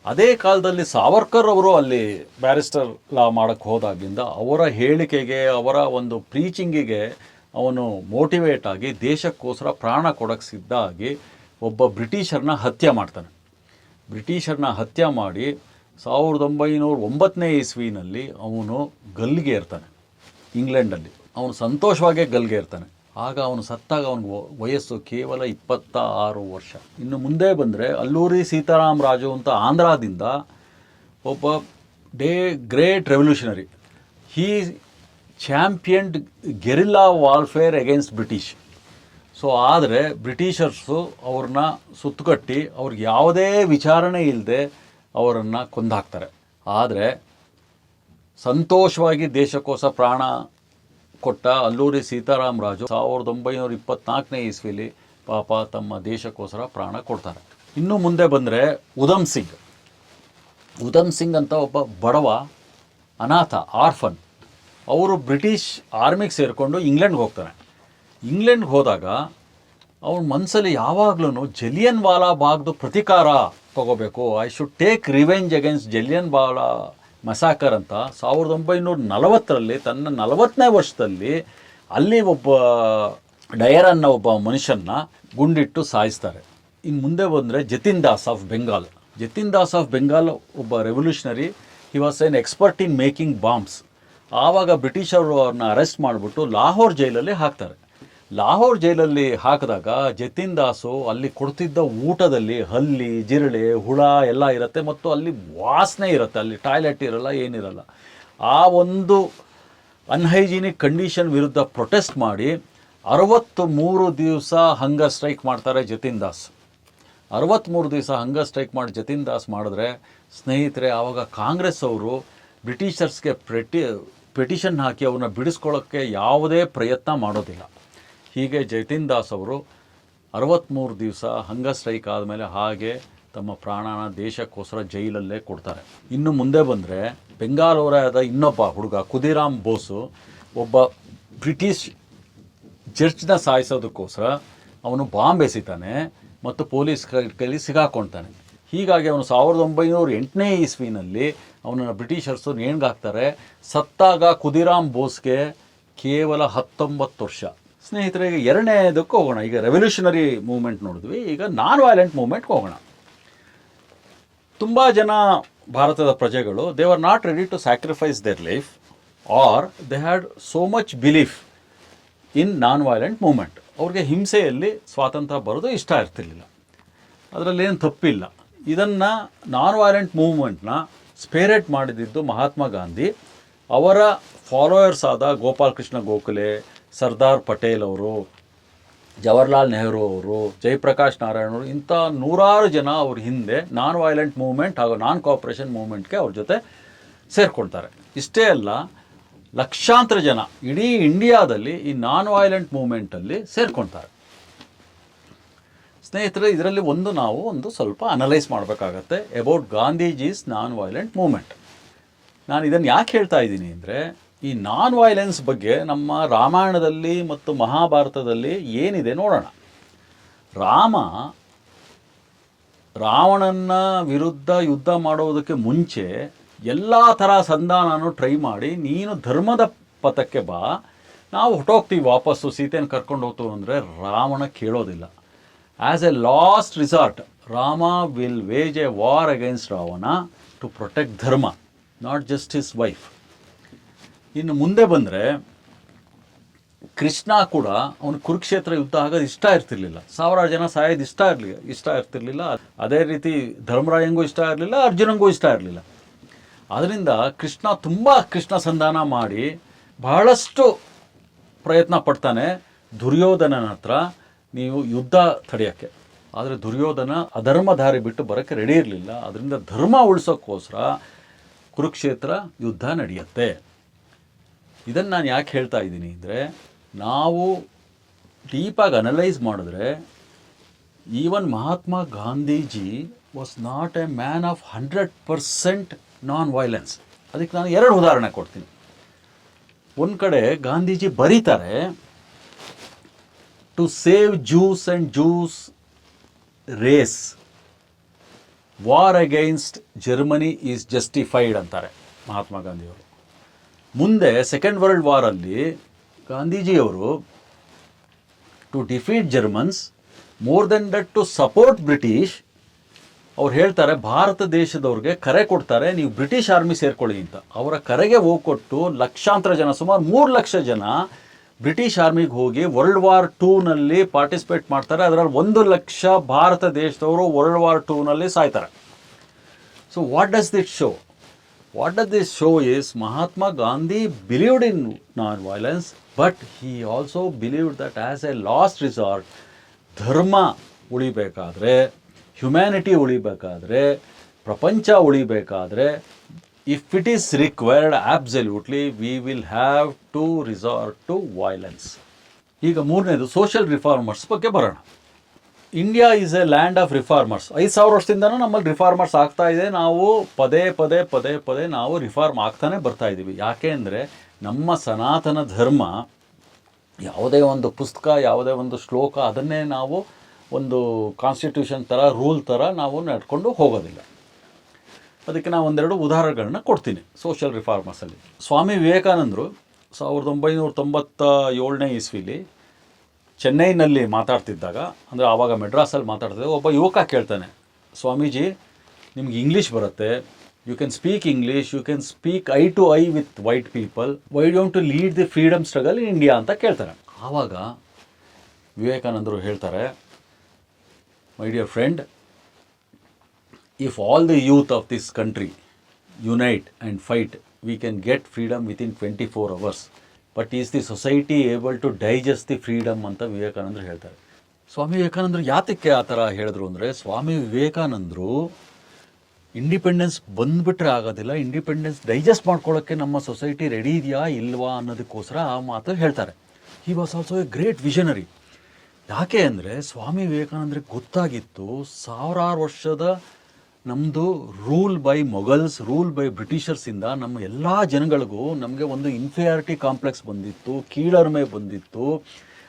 ಅದೇ ಕಾಲದಲ್ಲಿ ಸಾವರ್ಕರ್ ಅವರು ಅಲ್ಲಿ ಬ್ಯಾರಿಸ್ಟರ್ ಲಾ ಮಾಡೋಕ್ಕೆ ಹೋದಾಗಿಂದ ಅವರ ಹೇಳಿಕೆಗೆ, ಅವರ ಒಂದು ಪ್ರೀಚಿಂಗಿಗೆ ಅವನು ಮೋಟಿವೇಟ್ ಆಗಿ ದೇಶಕ್ಕೋಸ್ಕರ ಪ್ರಾಣ ಕೊಡಕ್ಕೆ ಸಿದ್ಧ ಆಗಿ ಒಬ್ಬ ಬ್ರಿಟಿಷರನ್ನ ಹತ್ಯೆ ಮಾಡ್ತಾನೆ. ಬ್ರಿಟಿಷರನ್ನ ಹತ್ಯೆ ಮಾಡಿ ಸಾವಿರದ ಒಂಬೈನೂರ ಒಂಬತ್ತನೇ ಇಸ್ವಿನಲ್ಲಿ ಅವನು ಗಲ್ಲಿಗೆ ಇರ್ತಾನೆ ಇಂಗ್ಲೆಂಡಲ್ಲಿ. ಅವನು ಸಂತೋಷವಾಗೇ ಗಲ್ಲಿಗೆ ಇರ್ತಾನೆ ಆಗ ಅವನು ಸತ್ತಾಗ ಅವನಿಗೆ ವಯಸ್ಸು ಕೇವಲ ಇಪ್ಪತ್ತ ಆರು ವರ್ಷ. ಇನ್ನು ಮುಂದೆ ಬಂದರೆ ಅಲ್ಲೂರಿ ಸೀತಾರಾಮ್ ರಾಜು ಅಂತ ಆಂಧ್ರದಿಂದ ಒಬ್ಬ the great revolutionary. He championed guerrilla warfare against British. So, ಆದರೆ ಬ್ರಿಟಿಷರ್ಸು ಅವ್ರನ್ನ ಸುತ್ತುಕಟ್ಟಿ ಅವ್ರಿಗೆ ಯಾವುದೇ ವಿಚಾರಣೆ ಇಲ್ಲದೆ ಅವರನ್ನು ಕೊಂದಾಕ್ತಾರೆ. ಆದರೆ ಸಂತೋಷವಾಗಿ ದೇಶಕ್ಕೋಸ ಪ್ರಾಣ ಕೊಟ್ಟ ಅಲ್ಲೂರಿ ಸೀತಾರಾಮ್ ರಾಜು ಸಾವಿರದ ಒಂಬೈನೂರ ಇಪ್ಪತ್ನಾಲ್ಕನೇ ಇಸ್ವಿಲಿ ಪಾಪ ತಮ್ಮ ದೇಶಕ್ಕೋಸ್ಕರ ಪ್ರಾಣ ಕೊಡ್ತಾರೆ. ಇನ್ನು ಮುಂದೆ ಬಂದರೆ ಉಧಮ್ ಸಿಂಗ್. ಉಧಮ್ ಸಿಂಗ್ ಅಂತ ಒಬ್ಬ ಬಡವ, ಅನಾಥ, ಆರ್ಫನ್. ಅವರು ಬ್ರಿಟಿಷ್ ಆರ್ಮಿಗೆ ಸೇರಿಕೊಂಡು ಇಂಗ್ಲೆಂಡ್ಗೆ ಹೋಗ್ತಾನೆ ಇಂಗ್ಲೆಂಡ್ಗೆ ಹೋದಾಗ ಅವನ ಮನಸ್ಸಲ್ಲಿ ಯಾವಾಗಲೂ ಜಲಿಯನ್ ವಾಲಾ ಬಾಗ್ದು ಪ್ರತಿಕಾರ ತಗೋಬೇಕು. I should take revenge against Jallianwala massacre ಅಂತ ಸಾವಿರದ ಒಂಬೈನೂರ ನಲವತ್ತರಲ್ಲಿ ತನ್ನ ನಲವತ್ತನೇ ವರ್ಷದಲ್ಲಿ ಅಲ್ಲಿ ಒಬ್ಬ ಡಯರ್ ಅನ್ನೋ ಒಬ್ಬ ಮನುಷ್ಯನ್ನ ಗುಂಡಿಟ್ಟು ಸಾಯಿಸ್ತಾರೆ. ಇನ್ನು ಮುಂದೆ ಬಂದರೆ ಜತಿನ್ ದಾಸ್ ಆಫ್ ಬೆಂಗಾಲ್. ಜತಿನ್ ದಾಸ್ ಆಫ್ ಬೆಂಗಾಲ್ ಒಬ್ಬ revolutionary he was an expert in making bombs ಆವಾಗ ಬ್ರಿಟಿಷರು ಅವ್ರನ್ನ ಅರೆಸ್ಟ್ ಮಾಡಿಬಿಟ್ಟು ಲಾಹೋರ್ ಜೈಲಲ್ಲಿ ಹಾಕ್ತಾರೆ. ಲಾಹೋರ್ ಜೈಲಲ್ಲಿ ಹಾಕಿದಾಗ ಜತಿನ್ ದಾಸು ಅಲ್ಲಿ ಕೊಡ್ತಿದ್ದ ಊಟದಲ್ಲಿ ಹಲ್ಲಿ, ಜಿರಳೆ, ಹುಳ ಎಲ್ಲ ಇರುತ್ತೆ ಮತ್ತು ಅಲ್ಲಿ ವಾಸನೆ ಇರುತ್ತೆ, ಅಲ್ಲಿ ಟಾಯ್ಲೆಟ್ ಇರಲ್ಲ, ಏನಿರಲ್ಲ. ಆ ಒಂದು ಅನ್ಹೈಜೀನಿಕ್ ಕಂಡೀಷನ್ ವಿರುದ್ಧ ಪ್ರೊಟೆಸ್ಟ್ ಮಾಡಿ ಅರವತ್ತು ಮೂರು ದಿವಸ ಹಂಗರ್ ಸ್ಟ್ರೈಕ್ ಮಾಡ್ತಾರೆ ಜತಿನ್ ದಾಸ್. ಅರವತ್ತ್ಮೂರು ದಿವಸ ಹಂಗರ್ ಸ್ಟ್ರೈಕ್ ಮಾಡಿ ಜತಿನ್ ದಾಸ್ ಮಾಡಿದ್ರೆ, ಸ್ನೇಹಿತರೆ, ಆವಾಗ ಕಾಂಗ್ರೆಸ್ ಅವರು ಬ್ರಿಟಿಷರ್ಸ್ಗೆ ಪ್ರೆಟಿ ಪೆಟಿಷನ್ ಹಾಕಿ ಅವನ್ನ ಬಿಡಿಸ್ಕೊಳ್ಳೋಕ್ಕೆ ಯಾವುದೇ ಪ್ರಯತ್ನ ಮಾಡೋದಿಲ್ಲ. ಹೀಗೆ ಜತಿನ್ ದಾಸ್ ಅವರು ಅರವತ್ತ್ಮೂರು ದಿವಸ ಹಂಗ ಸ್ಟ್ರೈಕ್ ಆದಮೇಲೆ ಹಾಗೆ ತಮ್ಮ ಪ್ರಾಣನ ದೇಶಕ್ಕೋಸ್ಕರ ಜೈಲಲ್ಲೇ ಕೊಡ್ತಾರೆ. ಇನ್ನು ಮುಂದೆ ಬಂದರೆ ಬೆಂಗಾಲೂರಾದ ಇನ್ನೊಬ್ಬ ಹುಡುಗ ಕುದಿರಾಮ್ ಬೋಸು ಒಬ್ಬ ಬ್ರಿಟಿಷ್ ಜಡ್ಜ್ನ ಸಾಯಿಸೋದಕ್ಕೋಸ್ಕರ ಅವನು ಬಾಂಬ್ ಎಸಿತಾನೆ ಮತ್ತು ಪೊಲೀಸ್ ಕೈಲಿ ಸಿಗಾಕೊಳ್ತಾನೆ ಹೀಗಾಗಿ ಅವನು ಸಾವಿರದ ಒಂಬೈನೂರ ಎಂಟನೇ ಇಸ್ವಿನಲ್ಲಿ ಅವನನ್ನು ಬ್ರಿಟಿಷರ್ಸು ನೇಣ್ಗಾಕ್ತಾರೆ ಸತ್ತಾಗ ಕುದಿರಾಮ್ ಬೋಸ್ಗೆ ಕೇವಲ ಹತ್ತೊಂಬತ್ತು ವರ್ಷ. ಸ್ನೇಹಿತರೆ, ಈಗ ಎರಡನೇದಕ್ಕೆ ಹೋಗೋಣ. ಈಗ ರೆವಲ್ಯೂಷನರಿ ಮೂವ್ಮೆಂಟ್ ನೋಡಿದ್ವಿ. ಈಗ ನಾನ್ ವೈಲೆಂಟ್ ಮೂಮೆಂಟ್ಗೆ ಹೋಗೋಣ. ತುಂಬ ಜನ ಭಾರತದ ಪ್ರಜೆಗಳು they are not ready to sacrifice their life or they had so much belief in non violent movement ಅವ್ರಿಗೆ ಹಿಂಸೆಯಲ್ಲಿ ಸ್ವಾತಂತ್ರ್ಯ ಬರೋದು ಇಷ್ಟ ಇರ್ತಿರ್ಲಿಲ್ಲ. ಅದರಲ್ಲೇನು ತಪ್ಪಿಲ್ಲ. ಇದನ್ನು ನಾನ್ ವೈಲೆಂಟ್ ಮೂವ್ಮೆಂಟ್ನ ಸ್ಪೇರೇಟ್ ಮಾಡಿದ್ದು ಮಹಾತ್ಮ ಗಾಂಧಿ. ಅವರ ಫಾಲೋಯರ್ಸ್ ಆದ ಗೋಪಾಲ್ ಕೃಷ್ಣ ಗೋಖಲೆ, ಸರ್ದಾರ್ ಪಟೇಲ್ ಅವರು, ಜವಹರ್ಲಾಲ್ ನೆಹರು ಅವರು, ಜಯಪ್ರಕಾಶ್ ನಾರಾಯಣ ಅವರು ಇಂಥ ನೂರಾರು ಜನ ಅವ್ರ ಹಿಂದೆ ನಾನ್ ವೈಲೆಂಟ್ ಮೂವ್ಮೆಂಟ್ ಹಾಗೂ ನಾನ್ ಕೋಆಪ್ರೇಷನ್ ಮೂವ್ಮೆಂಟ್ಗೆ ಅವ್ರ ಜೊತೆ ಸೇರ್ಕೊಳ್ತಾರೆ. ಇಷ್ಟೇ ಅಲ್ಲ, ಲಕ್ಷಾಂತರ ಜನ ಇಡೀ ಇಂಡಿಯಾದಲ್ಲಿ ಈ ನಾನ್ ವೈಲೆಂಟ್ ಮೂವ್ಮೆಂಟಲ್ಲಿ ಸೇರ್ಕೊಳ್ತಾರೆ. ಸ್ನೇಹಿತರೆ, ಇದರಲ್ಲಿ ಒಂದು ನಾವು ಒಂದು ಸ್ವಲ್ಪ ಅನಲೈಸ್ ಮಾಡಬೇಕಾಗತ್ತೆ about Gandhiji's non violent movement ನಾನು ಇದನ್ನು ಯಾಕೆ ಹೇಳ್ತಾ ಇದ್ದೀನಿ ಅಂದರೆ, ಈ ನಾನ್ ವೈಲೆನ್ಸ್ ಬಗ್ಗೆ ನಮ್ಮ ರಾಮಾಯಣದಲ್ಲಿ ಮತ್ತು ಮಹಾಭಾರತದಲ್ಲಿ ಏನಿದೆ ನೋಡೋಣ. ರಾಮ ರಾವಣನ ವಿರುದ್ಧ ಯುದ್ಧ ಮಾಡೋದಕ್ಕೆ ಮುಂಚೆ ಎಲ್ಲ ಥರ ಸಂಧಾನನೂ ಟ್ರೈ ಮಾಡಿ, ನೀನು ಧರ್ಮದ ಪಥಕ್ಕೆ ಬಾ, ನಾವು ಹೊಟ್ಟೋಗ್ತೀವಿ ವಾಪಸ್ಸು ಸೀತೆಯನ್ನು ಕರ್ಕೊಂಡು ಹೋಗ್ತು ಅಂದರೆ ರಾವಣ ಕೇಳೋದಿಲ್ಲ. As a last resort Rama will wage a war against Ravana to protect dharma not just his wife ಇನ್ನು ಮುಂದೆ ಬಂದರೆ, ಕೃಷ್ಣ ಕೂಡ ಅವನು ಕುರುಕ್ಷೇತ್ರ ಯುದ್ಧ ಆಗೋದು ಇಷ್ಟ ಇರ್ತಿರ್ಲಿಲ್ಲ. ಸಾವಿರಾರು ಜನ ಸಾಯೋದು ಇಷ್ಟ ಇರಲಿಲ್ಲ ಇಷ್ಟ ಇರ್ತಿರ್ಲಿಲ್ಲ. ಅದೇ ರೀತಿ ಧರ್ಮರಾಯಂಗೂ ಇಷ್ಟ ಇರಲಿಲ್ಲ, ಅರ್ಜುನಂಗೂ ಇಷ್ಟ ಇರಲಿಲ್ಲ. ಅದರಿಂದ ಕೃಷ್ಣ ತುಂಬ ಕೃಷ್ಣ ಸಂಧಾನ ಮಾಡಿ ಬಹಳಷ್ಟು ಪ್ರಯತ್ನ ಪಡ್ತಾನೆ ದುರ್ಯೋಧನನ ಹತ್ರ. ನೀವು ಯುದ್ಧ ತಡೆಯೋಕ್ಕೆ. ಆದರೆ ದುರ್ಯೋಧನ ಅಧರ್ಮ ದಾರಿ ಬಿಟ್ಟು ಬರೋಕ್ಕೆ ರೆಡಿ ಇರಲಿಲ್ಲ. ಅದರಿಂದ ಧರ್ಮ ಉಳಿಸೋಕ್ಕೋಸ್ಕರ ಕುರುಕ್ಷೇತ್ರ ಯುದ್ಧ ನಡೆಯುತ್ತೆ. ಇದನ್ನು ನಾನು ಯಾಕೆ ಹೇಳ್ತಾ ಇದ್ದೀನಿ ಅಂದರೆ, ನಾವು ಡೀಪಾಗಿ ಅನಲೈಸ್ ಮಾಡಿದ್ರೆ even Mahatma Gandhiji was not a man of hundred percent non violence ಅದಕ್ಕೆ ನಾನು ಎರಡು ಉದಾಹರಣೆ ಕೊಡ್ತೀನಿ. ಒಂದು ಕಡೆ ಗಾಂಧೀಜಿ ಬರೀತಾರೆ to save Jews and Jews race war against Germany is justified ಅಂತಾರೆ ಮಹಾತ್ಮ ಗಾಂಧಿಯವರು. ಮುಂದೆ ಸೆಕೆಂಡ್ ವರ್ಲ್ಡ್ ವಾರಲ್ಲಿ ಗಾಂಧೀಜಿಯವರು to defeat Germans more than that to support British ಅವ್ರು ಹೇಳ್ತಾರೆ, ಭಾರತ ದೇಶದವ್ರಿಗೆ ಕರೆ ಕೊಡ್ತಾರೆ, ನೀವು ಬ್ರಿಟಿಷ್ ಆರ್ಮಿ ಸೇರ್ಕೊಳ್ಳಿ ಅಂತ. ಅವರ ಕರೆಗೆ ಹೋಗ್ಕೊಟ್ಟು ಲಕ್ಷಾಂತರ ಜನ, ಸುಮಾರು ಮೂರು ಲಕ್ಷ ಜನ ಬ್ರಿಟಿಷ್ ಆರ್ಮಿಗೆ ಹೋಗಿ ವರ್ಲ್ಡ್ ವಾರ್ ಟೂನಲ್ಲಿ ಪಾರ್ಟಿಸಿಪೇಟ್ ಮಾಡ್ತಾರೆ. ಅದರಲ್ಲಿ ಒಂದು ಲಕ್ಷ ಭಾರತ ದೇಶದವರು ವರ್ಲ್ಡ್ ವಾರ್ ಟೂನಲ್ಲಿ ಸಾಯ್ತಾರೆ. So what does it show what does this show is Mahatma Gandhi believed in non violence but he also believed that as a last resort ಧರ್ಮ ಉಳಿಬೇಕಾದ್ರೆ ಹ್ಯುಮ್ಯಾನಿಟಿ ಉಳಿಬೇಕಾದ್ರೆ, ಪ್ರಪಂಚ ಉಳಿಬೇಕಾದ್ರೆ if it is required, absolutely we will have to resort to violence. ಈಗ ಮೂರನೇದು social reformers ಬಗ್ಗೆ ಬರೋಣ. India is a land of reformers ಐದು ಸಾವಿರ ವರ್ಷದಿಂದನೂ ನಮ್ಮಲ್ಲಿ ರಿಫಾರ್ಮರ್ಸ್ ಆಗ್ತಾ ಇದೆ. ನಾವು ಪದೇ ಪದೇ ಪದೇ ಪದೇ ನಾವು ರಿಫಾರ್ಮ್ ಆಗ್ತಾನೆ ಬರ್ತಾ ಇದ್ದೀವಿ ಯಾಕೆ ಅಂದರೆ ನಮ್ಮ ಸನಾತನ ಧರ್ಮ ಯಾವುದೇ ಒಂದು ಪುಸ್ತಕ, ಯಾವುದೇ ಒಂದು ಶ್ಲೋಕ ಅದನ್ನೇ ನಾವು ಒಂದು ಕಾನ್ಸ್ಟಿಟ್ಯೂಷನ್ ಥರ ರೂಲ್ ಥರ ನಾವು ನಡ್ಕೊಂಡು ಹೋಗೋದಿಲ್ಲ. ಅದಕ್ಕೆ ನಾವು ಒಂದೆರಡು ಉದಾಹರಣೆಗಳನ್ನ ಕೊಡ್ತೀನಿ ಸೋಷಿಯಲ್ ರಿಫಾರ್ಮರ್ಸಲ್ಲಿ ಸ್ವಾಮಿ ವಿವೇಕಾನಂದರು ಸಾವಿರದ ಒಂಬೈನೂರ ತೊಂಬತ್ತ ಏಳನೇ ಇಸ್ವಿಲಿ ಚೆನ್ನೈನಲ್ಲಿ ಮಾತಾಡ್ತಿದ್ದಾಗ, ಅಂದರೆ ಆವಾಗ ಮೆಡ್ರಾಸಲ್ಲಿ ಮಾತಾಡ್ತಿದ್ದಾಗ ಒಬ್ಬ ಯುವಕ ಕೇಳ್ತಾನೆ, ಸ್ವಾಮೀಜಿ, ನಿಮ್ಗೆ ಇಂಗ್ಲೀಷ್ ಬರುತ್ತೆ you can speak English you can speak eye to eye with white people why don't to lead the freedom struggle in India ಅಂತ ಕೇಳ್ತಾರೆ ಆವಾಗ ವಿವೇಕಾನಂದರು ಹೇಳ್ತಾರೆ my dear friend if all the youth of this country unite and fight, we can get freedom within 24 hours. But is the society able to digest the freedom ಅಂತ ವಿವೇಕಾನಂದರು ಹೇಳ್ತಾರೆ. ಸ್ವಾಮಿ ವಿವೇಕಾನಂದರು ಯಾತಕ್ಕೆ ಆ ಥರ ಹೇಳಿದ್ರು ಅಂದರೆ ಸ್ವಾಮಿ ವಿವೇಕಾನಂದರು ಇಂಡಿಪೆಂಡೆನ್ಸ್ ಬಂದುಬಿಟ್ರೆ ಆಗೋದಿಲ್ಲ ಇಂಡಿಪೆಂಡೆನ್ಸ್ ಡೈಜೆಸ್ಟ್ ಮಾಡ್ಕೊಳ್ಳೋಕ್ಕೆ ನಮ್ಮ ಸೊಸೈಟಿ ರೆಡಿ ಇದೆಯಾ ಇಲ್ವಾ ಅನ್ನೋದಕ್ಕೋಸ್ಕರ ಆ ಮಾತು ಹೇಳ್ತಾರೆ. He was also a great visionary ಯಾಕೆ ಅಂದರೆ ಸ್ವಾಮಿ ವಿವೇಕಾನಂದರಿಗೆ ಗೊತ್ತಾಗಿತ್ತು ಸಾವಿರಾರು ವರ್ಷದ ನಮ್ಮದು rule by Mughals, rule by ಬ್ರಿಟಿಷರ್ಸಿಂದ ನಮ್ಮ ಎಲ್ಲ ಜನಗಳಿಗೂ ನಮಗೆ ಒಂದು ಇನ್ಫಿಯಾರಿಟಿ ಕಾಂಪ್ಲೆಕ್ಸ್ ಬಂದಿತ್ತು, ಕೀಳರ್ಮೆ ಬಂದಿತ್ತು.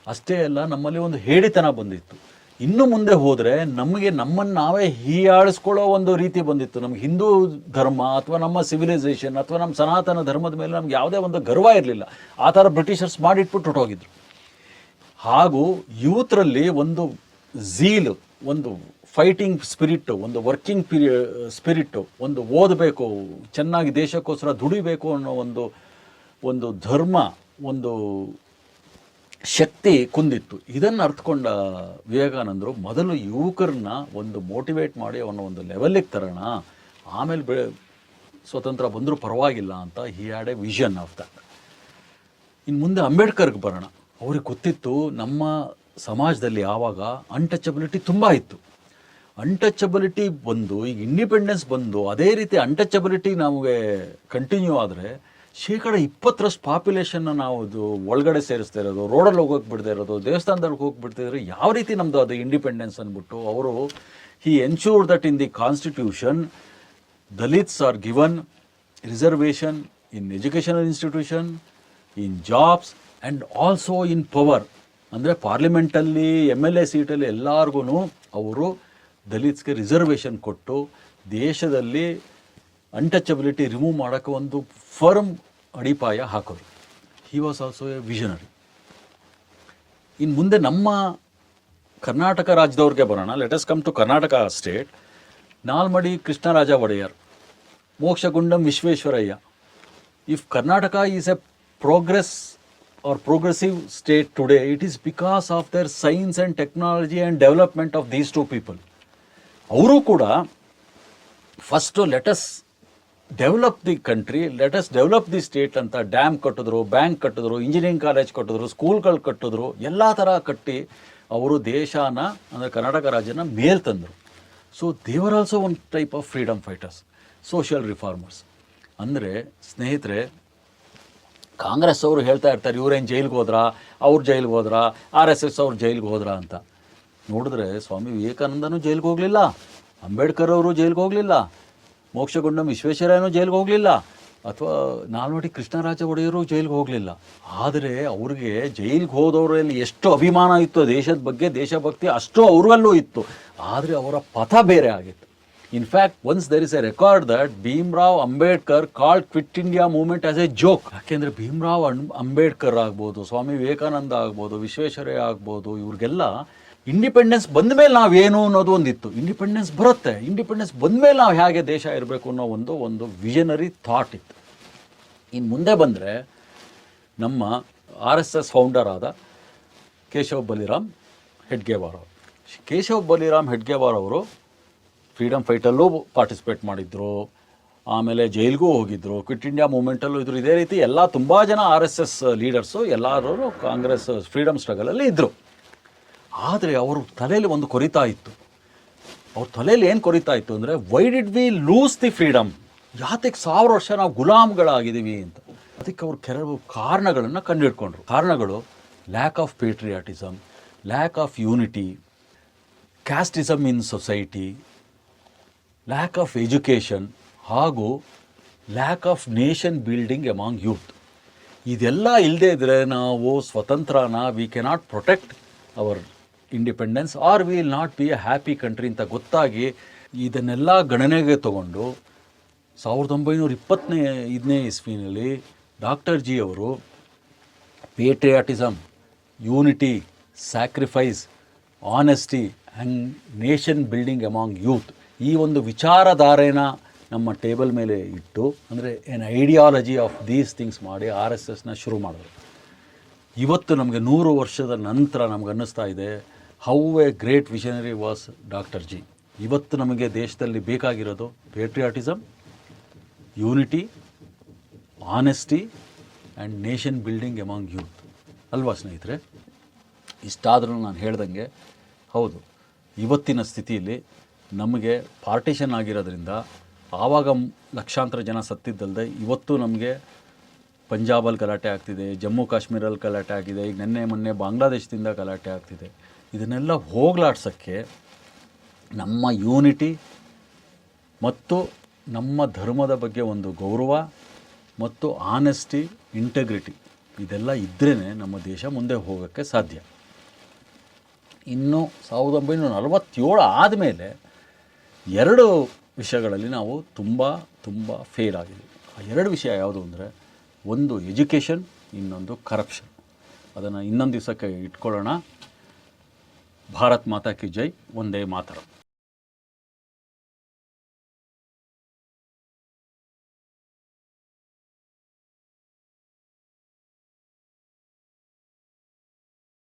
ಅಷ್ಟೇ ಅಲ್ಲ, ನಮ್ಮಲ್ಲಿ ಒಂದು ಹೇಡಿತನ ಬಂದಿತ್ತು. ಇನ್ನು ಮುಂದೆ ಹೋದರೆ ನಮಗೆ ನಮ್ಮನ್ನು ನಾವೇ ಹೀಯಾಳಿಸ್ಕೊಳ್ಳೋ ಒಂದು ರೀತಿ ಬಂದಿತ್ತು. ನಮ್ಗೆ ಹಿಂದೂ ಧರ್ಮ ಅಥವಾ ನಮ್ಮ ಸಿವಿಲೈಸೇಷನ್ ಅಥವಾ ನಮ್ಮ ಸನಾತನ ಧರ್ಮದ ಮೇಲೆ ನಮ್ಗೆ ಯಾವುದೇ ಒಂದು ಗರ್ವ ಇರಲಿಲ್ಲ. ಆ ಥರ ಬ್ರಿಟಿಷರ್ಸ್ ಮಾಡಿಟ್ಬಿಟ್ಟು ಹೊಟ್ಟೋಗಿದ್ರು. ಹಾಗೂ ಯೂತ್ರಲ್ಲಿ ಒಂದು ಝೀಲು ಒಂದು ಫೈಟಿಂಗ್ ಸ್ಪಿರಿಟ್ಟು ಒಂದು ವರ್ಕಿಂಗ್ ಪಿರಿ ಸ್ಪಿರಿಟ್ಟು ಒಂದು ಓದಬೇಕು, ಚೆನ್ನಾಗಿ ದೇಶಕ್ಕೋಸ್ಕರ ದುಡಿಬೇಕು ಅನ್ನೋ ಒಂದು ಒಂದು ಧರ್ಮ, ಒಂದು ಶಕ್ತಿ ಕುಂದಿತ್ತು. ಇದನ್ನು ಅರ್ಥಕೊಂಡ ವಿವೇಕಾನಂದರು ಮೊದಲು ಯುವಕರನ್ನ ಒಂದು ಮೋಟಿವೇಟ್ ಮಾಡಿ ಅವನ ಒಂದು ಲೆವೆಲ್ಲಿಗೆ ತರೋಣ, ಆಮೇಲೆ ಬೆಳೆ ಸ್ವತಂತ್ರ ಬಂದರೂ ಪರವಾಗಿಲ್ಲ ಅಂತ he had a vision of that ಇನ್ನು ಮುಂದೆ ಅಂಬೇಡ್ಕರ್ಗೆ ಬರೋಣ. ಅವ್ರಿಗೆ ಗೊತ್ತಿತ್ತು ನಮ್ಮ ಸಮಾಜದಲ್ಲಿ ಆವಾಗ ಅನ್ಟಚಬಿಲಿಟಿ ತುಂಬ ಇತ್ತು. ಅನ್ಟಚಬಿಲಿಟಿ ಬಂದು, ಈಗ ಇಂಡಿಪೆಂಡೆನ್ಸ್ ಬಂದು, ಅದೇ ರೀತಿ ಅನ್ಟಚಬಿಲಿಟಿ ನಮಗೆ ಕಂಟಿನ್ಯೂ ಆದರೆ, ಶೇಕಡ ಇಪ್ಪತ್ತರಷ್ಟು ಪಾಪ್ಯುಲೇಷನ್ನ ನಾವು ಇದು ಒಳಗಡೆ ಸೇರಿಸ್ತಾ ಇರೋದು ರೋಡಲ್ಲಿ ಹೋಗೋಕೆ ಬಿಡ್ತಾ ಇರೋದು ದೇವಸ್ಥಾನದಲ್ಲಿ ಹೋಗಿ ಬಿಡ್ತಿದ್ರೆ ಯಾವ ರೀತಿ ನಮ್ಮದು ಅದು ಇಂಡಿಪೆಂಡೆನ್ಸ್ ಅಂದ್ಬಿಟ್ಟು ಅವರು he ensure that in the constitution Dalits are given reservation in educational institution in jobs and also in power ಅಂದರೆ ಪಾರ್ಲಿಮೆಂಟಲ್ಲಿ ಎಂ ಎಲ್ ಎ ಸೀಟಲ್ಲಿ ಎಲ್ಲರಿಗೂ ಅವರು ದಲಿತ್ಸ್ಗೆ ರಿಸರ್ವೇಷನ್ ಕೊಟ್ಟು ದೇಶದಲ್ಲಿ ಅನ್ಟಚಬಿಲಿಟಿ ರಿಮೂವ್ ಮಾಡೋಕ್ಕೆ ಒಂದು ಫರ್ಮ್ ಅಡಿಪಾಯ ಹಾಕೋರು he was also a visionary ಇನ್ನು ಮುಂದೆ ನಮ್ಮ ಕರ್ನಾಟಕ ರಾಜ್ಯದವ್ರಿಗೆ ಬರೋಣ. Let us come to Karnataka state Nalmadi Krishnaraja Wodeyar, Mokshagundam Visvesvaraya. If Karnataka is a progress or progressive state today it is because of their science and technology and development of these two people ಅವರು ಕೂಡ first let us develop the country let us develop the state ಅಂತ dam ಕಟ್ಟಿದ್ರು bank ಕಟ್ಟಿದ್ರು engineering college ಕಟ್ಟಿದ್ರು ಸ್ಕೂಲ್ಗಳು ಕಟ್ಟಿದ್ರು, ಎಲ್ಲ ಥರ ಕಟ್ಟಿ ಅವರು ದೇಶನ, ಅಂದರೆ ಕರ್ನಾಟಕ ರಾಜ್ಯನ ಮೇಲ್ ತಂದರು. So they are also one type of freedom fighters social reformers ಅಂದರೆ, ಸ್ನೇಹಿತರೆ, ಕಾಂಗ್ರೆಸ್ ಅವರು ಹೇಳ್ತಾ ಇರ್ತಾರೆ, ಇವ್ರೇನು ಜೈಲಿಗೆ ಹೋದ್ರಾ, ಅವ್ರು ಜೈಲಿಗೆ ಹೋದ್ರಾ ಆರ್ ಎಸ್ ಎಸ್ ಅವ್ರ ಜೈಲಿಗೆ ಹೋದ್ರಾ ಅಂತ. ನೋಡಿದ್ರೆ ಸ್ವಾಮಿ ವಿವೇಕಾನಂದನೂ ಜೈಲಿಗೆ ಹೋಗಲಿಲ್ಲ, ಅಂಬೇಡ್ಕರ್ ಅವರು ಜೈಲಿಗೆ ಹೋಗಲಿಲ್ಲ, ಮೋಕ್ಷಗುಂಡಂ ವಿಶ್ವೇಶ್ವರಯ್ಯನೂ ಜೈಲಿಗೆ ಹೋಗಲಿಲ್ಲ, ಅಥವಾ ನಾಲ್ವಡಿ ಕೃಷ್ಣರಾಜ ಒಡೆಯರು ಜೈಲಿಗೆ ಹೋಗಲಿಲ್ಲ. ಆದರೆ ಅವ್ರಿಗೆ ಜೈಲಿಗೆ ಹೋದವರಲ್ಲಿ ಎಷ್ಟು ಅಭಿಮಾನ ಇತ್ತು ದೇಶದ ಬಗ್ಗೆ, ದೇಶಭಕ್ತಿ ಅಷ್ಟು ಅವ್ರಲ್ಲೂ ಇತ್ತು. ಆದರೆ ಅವರ ಪಥ ಬೇರೆ ಆಗಿತ್ತು. In fact once there is a record that Bhimrao Ambedkar call Quit India movement as a joke ಯಾಕೆಂದರೆ ಭೀಮ್ರಾವ್ ಅಂಬೇಡ್ಕರ್ ಆಗ್ಬೋದು, ಸ್ವಾಮಿ ವಿವೇಕಾನಂದ ಆಗ್ಬೋದು, ವಿಶ್ವೇಶ್ವರಯ್ಯ ಆಗ್ಬೋದು, ಇವ್ರಿಗೆಲ್ಲ ಇಂಡಿಪೆಂಡೆನ್ಸ್ ಬಂದ ಮೇಲೆ ನಾವೇನು ಅನ್ನೋದು ಒಂದಿತ್ತು. ಇಂಡಿಪೆಂಡೆನ್ಸ್ ಬರುತ್ತೆ. ಇಂಡಿಪೆಂಡೆನ್ಸ್ ಬಂದ ಮೇಲೆ ನಾವು ಹೇಗೆ ದೇಶ ಇರಬೇಕು ಅನ್ನೋ ಒಂದು ಒಂದು ವಿಷನರಿ ಥಾಟ್ ಇತ್ತು. ಇನ್ನು ಮುಂದೆ ಬಂದರೆ ನಮ್ಮ ಆರ್ ಎಸ್ ಎಸ್ ಫೌಂಡರ್ ಆದ ಕೇಶವ್ ಬಲಿರಾಮ್ ಹೆಡ್ಗೇವಾರ್ ಅವರು. ಕೇಶವ್ ಬಲಿರಾಮ್ ಹೆಡ್ಗೇವಾರ್ ಅವರು ಫ್ರೀಡಮ್ ಫೈಟಲ್ಲೂ ಪಾರ್ಟಿಸಿಪೇಟ್ ಮಾಡಿದ್ರು. ಆಮೇಲೆ ಜೈಲ್ಗೂ ಹೋಗಿದ್ರು. ಕ್ವಿಟ್ ಇಂಡಿಯಾ ಮೂಮೆಂಟಲ್ಲೂ ಇದ್ರು. ಇದೇ ರೀತಿ ಎಲ್ಲ ತುಂಬ ಜನ ಆರ್ ಎಸ್ ಎಸ್ ಲೀಡರ್ಸು ಎಲ್ಲರೂ ಕಾಂಗ್ರೆಸ್ ಫ್ರೀಡಮ್ ಸ್ಟ್ರಗಲಲ್ಲಿ ಇದ್ದರು ಆದರೆ ಅವರು ತಲೆಯಲ್ಲಿ ಒಂದು ಕೊರಿತಾ ಇತ್ತು. ಅವ್ರ ತಲೆಯಲ್ಲಿ ಏನು ಕೊರಿತಾ ಇತ್ತು ಅಂದರೆ why did we lose the freedom ಯಾತಕ್ಕೆ ಸಾವಿರ ವರ್ಷ ನಾವು ಗುಲಾಮ್ಗಳಾಗಿದ್ದೀವಿ ಅಂತ. ಅದಕ್ಕೆ ಅವರು ಕೆಲವು ಕಾರಣಗಳನ್ನು ಕಂಡುಹಿಡ್ಕೊಂಡ್ರು. ಕಾರಣಗಳು lack of patriotism lack of unity casteism in society lack of education ಹಾಗೂ lack of nation building among youth ಇದೆಲ್ಲ ಇಲ್ಲದೇ ಇದ್ದರೆ ನಾವು ಸ್ವತಂತ್ರನ we cannot protect our independence or will not be a happy country ಅಂತ ಗೊತ್ತಾಗಿ ಇದನ್ನೆಲ್ಲ ಗಣನೆಗೆ ತಗೊಂಡು ಸಾವಿರದ ಒಂಬೈನೂರ ಇಪ್ಪತ್ತನೇ ಐದನೇ ಇಸ್ವಿನಲ್ಲಿ ಡಾಕ್ಟರ್ ಜಿ ಅವರು patriotism unity sacrifice honesty and nation building among youth ಈ ಒಂದು ವಿಚಾರಧಾರೆನ ನಮ್ಮ ಟೇಬಲ್ ಮೇಲೆ ಇಟ್ಟು ಅಂದರೆ an ideology of these things ಮಾಡಿ ಆರ್ ಎಸ್ ಎಸ್ನ ಶುರು ಮಾಡಿದ್ರು. ಇವತ್ತು ನಮಗೆ ನೂರು ವರ್ಷದ ನಂತರ ನಮ್ಗೆ ಅನ್ನಿಸ್ತಾ ಇದೆ. How a great visionary was doctor ji ಇವತ್ತು ನಮಗೆ ದೇಶದಲ್ಲಿ ಬೇಕಾಗಿರೋದು patriotism unity honesty and nation building among youth ಅಲ್ವಾ ಸ್ನೇಹಿತರೆ? ಇಷ್ಟಾದರೂ ನಾನು ಹೇಳ್ದಂಗೆ, ಹೌದು. ಇವತ್ತಿನ ಸ್ಥಿತಿಯಲ್ಲಿ ನಮಗೆ ಪಾರ್ಟಿಷನ್ ಆಗಿರೋದ್ರಿಂದ ಆವಾಗ ಲಕ್ಷಾಂತರ ಜನ ಸತ್ತಿದ್ದಲ್ಲದೆ ಇವತ್ತು ನಮಗೆ ಪಂಜಾಬಲ್ಲಿ ಗಲಾಟೆ ಆಗ್ತಿದೆ, ಜಮ್ಮು ಕಾಶ್ಮೀರಲ್ಲಿ ಗಲಾಟೆ ಆಗಿದೆ, ಈಗ ನಿನ್ನೆ ಮೊನ್ನೆ ಬಾಂಗ್ಲಾದೇಶದಿಂದ ಗಲಾಟೆ ಆಗ್ತಿದೆ. ಇದನ್ನೆಲ್ಲ ಹೋಗ್ಲಾಡ್ಸೋಕ್ಕೆ ನಮ್ಮ ಯೂನಿಟಿ ಮತ್ತು ನಮ್ಮ ಧರ್ಮದ ಬಗ್ಗೆ ಒಂದು ಗೌರವ ಮತ್ತು ಆನೆಸ್ಟಿ ಇಂಟೆಗ್ರಿಟಿ ಇದೆಲ್ಲ ಇದ್ರೇ ನಮ್ಮ ದೇಶ ಮುಂದೆ ಹೋಗೋಕ್ಕೆ ಸಾಧ್ಯ. ಇನ್ನು ಸಾವಿರದ ಒಂಬೈನೂರ ನಲವತ್ತೇಳು ಆದಮೇಲೆ ಎರಡು ವಿಷಯಗಳಲ್ಲಿ ನಾವು ತುಂಬ ತುಂಬ ಫೇಲ್ ಆಗಿದ್ದೀವಿ. ಆ ಎರಡು ವಿಷಯ ಯಾವುದು ಅಂದರೆ ಒಂದು ಎಜುಕೇಷನ್ ಇನ್ನೊಂದು ಕರಪ್ಷನ್ ಅದನ್ನು ಇನ್ನೊಂದು ದಿವಸಕ್ಕೆ ಇಟ್ಕೊಳ್ಳೋಣ. ಭಾರತ್ ಮಾತಾ ಕಿ ಜೈ ಒಂದೇ ಮಾತರಂ.